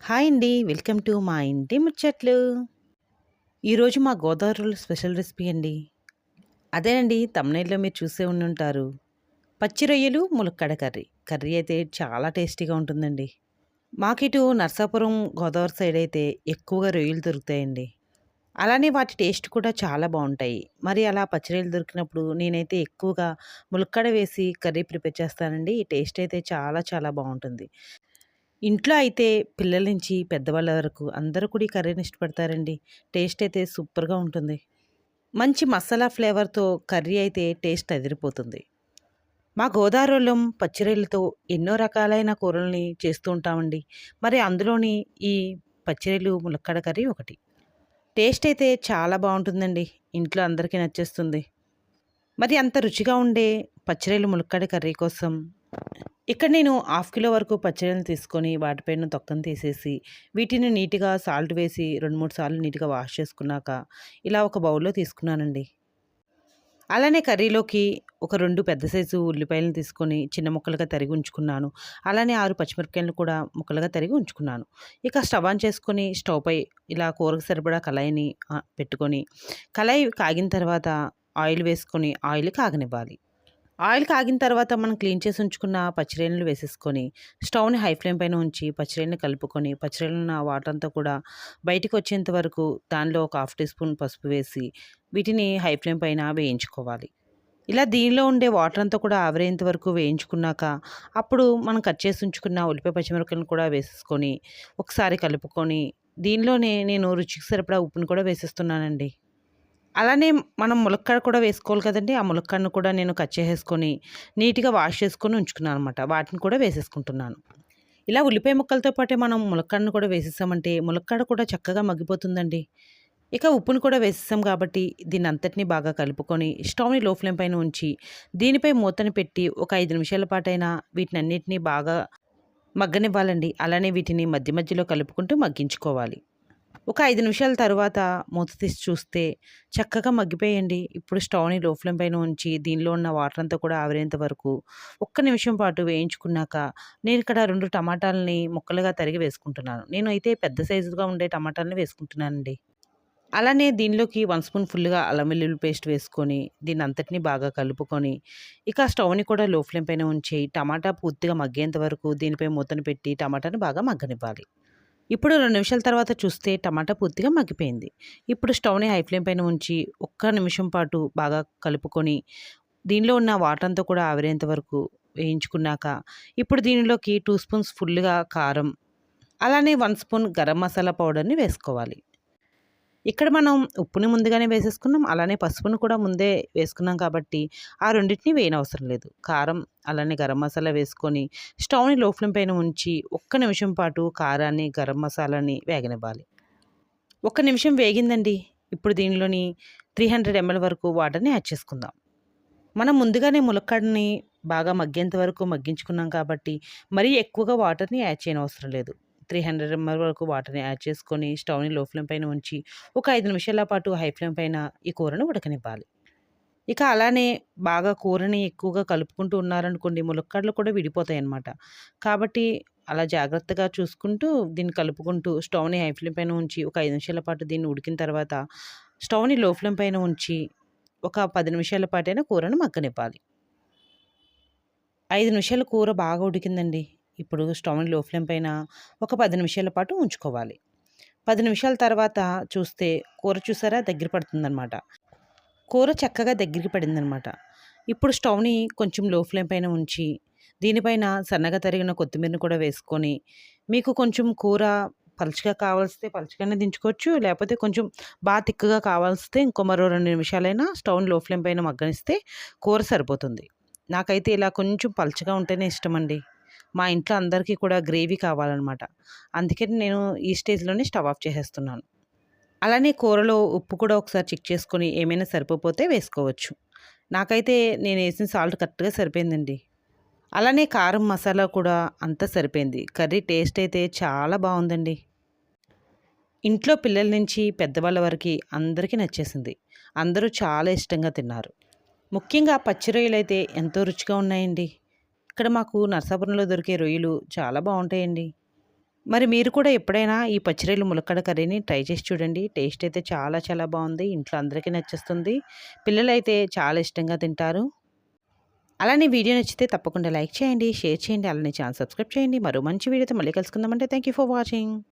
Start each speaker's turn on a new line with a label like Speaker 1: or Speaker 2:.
Speaker 1: Hi అండి. Welcome to మా ఇంటి ముచ్చట్లు. ఈరోజు మా గోదావరిలో స్పెషల్ రెసిపీ అండి. అదేనండి తమిళలో మీరు చూసే ఉండి ఉంటారు. పచ్చి రొయ్యలు ములక్కడ కర్రీ. కర్రీ అయితే చాలా టేస్టీగా ఉంటుందండి. మాకిటు నర్సాపురం గోదావరి సైడ్ అయితే ఎక్కువగా రొయ్యలు దొరుకుతాయండి. అలానే వాటి టేస్ట్ కూడా చాలా బాగుంటాయి. మరి అలా పచ్చి రొయ్యలు దొరికినప్పుడు నేనైతే ఎక్కువగా ములక్కడ వేసి కర్రీ ప్రిపేర్ చేస్తానండి. ఈ టేస్ట్ అయితే చాలా చాలా బాగుంటుంది. ఇంట్లో అయితే పిల్లల నుంచి పెద్దవాళ్ళ వరకు అందరూ కూడా ఈ కర్రీని ఇష్టపడతారండి. టేస్ట్ అయితే సూపర్గా ఉంటుంది. మంచి మసాలా ఫ్లేవర్తో కర్రీ అయితే టేస్ట్ అదిరిపోతుంది. మా గోదావరిలో పచ్చిరెళ్ళతో ఎన్నో రకాలైన కూరల్ని చేస్తూ ఉంటామండి. మరి అందులోని ఈ పచ్చిరెళ్ళు ములక్కడ కర్రీ ఒకటి. టేస్ట్ అయితే చాలా బాగుంటుందండి. ఇంట్లో అందరికీ నచ్చేస్తుంది. మరి అంత రుచిగా ఉండే పచ్చిరెళ్ళు ములక్కడ కర్రీ కోసం ఇక్కడ నేను హాఫ్ కిలో వరకు పచ్చడిని తీసుకొని వాటిపైన తొక్కను తీసేసి వీటిని నీట్గా సాల్ట్ వేసి రెండు మూడు సార్లు నీట్గా వాష్ చేసుకున్నాక ఇలా ఒక బౌల్లో తీసుకున్నానండి. అలానే కర్రీలోకి ఒక రెండు పెద్ద సైజు ఉల్లిపాయలను తీసుకొని చిన్న ముక్కలుగా తరిగి ఉంచుకున్నాను. అలానే ఆరు పచ్చిమిరపకాయలను కూడా ముక్కలుగా తరిగి ఉంచుకున్నాను. ఇక స్టవ్ ఆన్ చేసుకొని స్టవ్ పై ఇలా కూరకు సరిపడా కళాయిని పెట్టుకొని కళాయి కాగిన తర్వాత ఆయిల్ వేసుకొని ఆయిల్ కాగనివ్వాలి. ఆయిల్ కాగిన తర్వాత మనం క్లీన్ చేసి ఉంచుకున్న పచ్చిరేణులు వేసేసుకొని స్టవ్ని హై ఫ్లేమ్ పైన ఉంచి పచ్చిరేణులు కలుపుకొని పచ్చిరేణులు ఉన్న వాటర్ అంతా కూడా బయటికి వచ్చేంత వరకు దానిలో ఒక హాఫ్ టీ స్పూన్ పసుపు వేసి వీటిని హై ఫ్లేమ్ పైన వేయించుకోవాలి. ఇలా దీనిలో ఉండే వాటర్ అంతా కూడా ఆవిరేంత వరకు వేయించుకున్నాక అప్పుడు మనం కట్ చేసి ఉంచుకున్న ఉల్లిపాయ పచ్చిమిరపకాయలను కూడా వేసేసుకొని ఒకసారి కలుపుకొని దీనిలోనే నేను రుచికి సరిపడా ఉప్పును కూడా వేసేస్తున్నానండి. అలానే మనం ములక్కాడ కూడా వేసుకోవాలి కదండి. ఆ ములక్కాడను కూడా నేను కట్ చేసేసుకొని నీట్గా వాష్ చేసుకొని ఉంచుకున్నాను అనమాట వాటిని కూడా వేసేసుకుంటున్నాను. ఇలా ఉల్లిపాయ ముక్కలతో పాటే మనం ములక్కాడను కూడా వేసేసామంటే ములక్కాడ కూడా చక్కగా మగ్గిపోతుందండి. ఇక ఉప్పును కూడా వేసేసాం కాబట్టి దీన్ని అంతటిని బాగా కలుపుకొని స్టవ్ని లో ఫ్లేమ్ పైన ఉంచి దీనిపై మూతని పెట్టి ఒక ఐదు నిమిషాల పాటైనా వీటిని అన్నిటినీ బాగా మగ్గనివ్వాలండి. అలానే వీటిని మధ్య మధ్యలో కలుపుకుంటూ మగ్గించుకోవాలి. ఒక ఐదు నిమిషాల తర్వాత మూత తీసి చూస్తే చక్కగా మగ్గిపోయండి. ఇప్పుడు స్టవ్ని లో ఫ్లేమ్ పైన ఉంచి దీనిలో ఉన్న వాటర్ అంతా కూడా ఆవిరేంత వరకు ఒక్క నిమిషం పాటు వేయించుకున్నాక నేను ఇక్కడ రెండు టమాటాలని ముక్కలుగా తరిగి వేసుకుంటున్నాను. నేను అయితే పెద్ద సైజుగా ఉండే టమాటాలని వేసుకుంటున్నానండి. అలానే దీనిలోకి వన్ స్పూన్ ఫుల్గా అల్లం వెల్లుల్లి పేస్ట్ వేసుకొని దీన్ని అంతటిని బాగా కలుపుకొని ఇక స్టవ్ని కూడా లో ఫ్లేమ్ పైన ఉంచి టమాటా పూర్తిగా మగ్గేంత వరకు దీనిపై మూతను పెట్టి టమాటాని బాగా మగ్గనివ్వాలి. ఇప్పుడు రెండు నిమిషాల తర్వాత చూస్తే టమాటా పూర్తిగా మగ్గిపోయింది. ఇప్పుడు స్టవ్ని హై ఫ్లేమ్ పైన ఉంచి ఒక్క నిమిషం పాటు బాగా కలుపుకొని దీనిలో ఉన్న వాటర్ అంతా కూడా ఆవిరేంత వరకు వేయించుకున్నాక ఇప్పుడు దీనిలోకి టూ స్పూన్స్ ఫుల్గా కారం అలానే వన్ స్పూన్ గరం మసాలా పౌడర్ని వేసుకోవాలి. ఇక్కడ మనం ఉప్పుని ముందుగానే వేసేసుకున్నాం. అలానే పసుపును కూడా ముందే వేసుకున్నాం కాబట్టి ఆ రెండింటిని వేయనవసరం లేదు. కారం అలానే గరం మసాలా వేసుకొని స్టవ్ని లో ఫ్లేమ్ పైన ఉంచి ఒక్క నిమిషం పాటు కారాన్ని గరం మసాలాని వేగనివ్వాలి. ఒక్క నిమిషం వేగిందండి. ఇప్పుడు దీనిలోని త్రీ హండ్రెడ్ ఎంఎల్ వరకు వాటర్ని యాడ్ చేసుకుందాం. మనం ముందుగానే ములక్కాడని బాగా మగ్గేంత వరకు మగ్గించుకున్నాం కాబట్టి మరీ ఎక్కువగా వాటర్ని యాడ్ చేయనవసరం లేదు. త్రీ హండ్రెడ్ ఎంఎల్ వరకు వాటర్ని యాడ్ చేసుకొని స్టవ్ని లో ఫ్లేమ్ పైన ఉంచి ఒక ఐదు నిమిషాల పాటు హై ఫ్లేమ్ పైన ఈ కూరను ఉడకనివ్వాలి. ఇక అలానే బాగా కూరని ఎక్కువగా కలుపుకుంటూ ఉన్నారనుకోండి ములక్కాడలు కూడా విడిపోతాయి అన్నమాట కాబట్టి అలా జాగ్రత్తగా చూసుకుంటూ దీన్ని కలుపుకుంటూ స్టవ్ని హై ఫ్లేమ్ పైన ఉంచి ఒక ఐదు నిమిషాల పాటు దీన్ని ఉడికిన తర్వాత స్టవ్ని లో ఫ్లేమ్ పైన ఉంచి ఒక పది నిమిషాల పాటైనా కూరను మగ్గనివ్వాలి. ఐదు నిమిషాల కూర బాగా ఉడికిందండి. ఇప్పుడు స్టవ్ని లో ఫ్లేమ్ పైన ఒక పది నిమిషాల పాటు ఉంచుకోవాలి. పది నిమిషాల తర్వాత చూస్తే కూర చూసారా? దగ్గర పడుతుందన్నమాట. కూర చక్కగా దగ్గరికి పడిందనమాట ఇప్పుడు స్టవ్ని కొంచెం లో ఫ్లేమ్ పైన ఉంచి దీనిపైన సన్నగా తరిగిన కొత్తిమీరని కూడా వేసుకొని మీకు కొంచెం కూర పలుచగా కావాల్స్తే పలుచగానే దించుకోవచ్చు లేకపోతే కొంచెం బాగా తిక్కగా కావాల్స్తే ఇంకో మరో రెండు నిమిషాలైనా స్టవ్ని లో ఫ్లేమ్ పైన మగ్గనిస్తే కూర సరిపోతుంది. నాకైతే ఇలా కొంచెం పలుచగా ఉంటేనే ఇష్టం అండి మా ఇంట్లో అందరికీ కూడా గ్రేవీ కావాలన్నమాట. అందుకని నేను ఈ స్టేజ్లోనే స్టవ్ ఆఫ్ చేసేస్తున్నాను. అలానే కూరలో ఉప్పు కూడా ఒకసారి చెక్ చేసుకొని ఏమైనా సరిపోతే వేసుకోవచ్చు. నాకైతే నేను వేసిన సాల్ట్ కరెక్ట్గా సరిపోయిందండి. అలానే కారం మసాలా కూడా అంతా సరిపోయింది. కర్రీ టేస్ట్ అయితే చాలా బాగుందండి. ఇంట్లో పిల్లల నుంచి పెద్దవాళ్ళ వరకు అందరికీ నచ్చేసింది. అందరూ చాలా ఇష్టంగా తిన్నారు. ముఖ్యంగా పచ్చి రొయ్యలు అయితే ఎంతో రుచిగా ఉన్నాయండి. ఇక్కడ మాకు నర్సాపురంలో దొరికే రొయ్యలు చాలా బాగుంటాయండి. మరి మీరు కూడా ఎప్పుడైనా ఈ పచ్చిరొయ్యలు ములక్కడ కర్రీని ట్రై చేసి చూడండి. టేస్ట్ అయితే చాలా చాలా బాగుంది. ఇంట్లో అందరికీ నచ్చేస్తుంది. పిల్లలైతే చాలా ఇష్టంగా తింటారు. అలానే వీడియో నచ్చితే తప్పకుండా లైక్ చేయండి షేర్ చేయండి అలానే ఛానల్ సబ్స్క్రైబ్ చేయండి. మరో మంచి వీడియోతో మళ్ళీ కలుసుకుందామంటే థ్యాంక్ యూ ఫర్ వాచింగ్.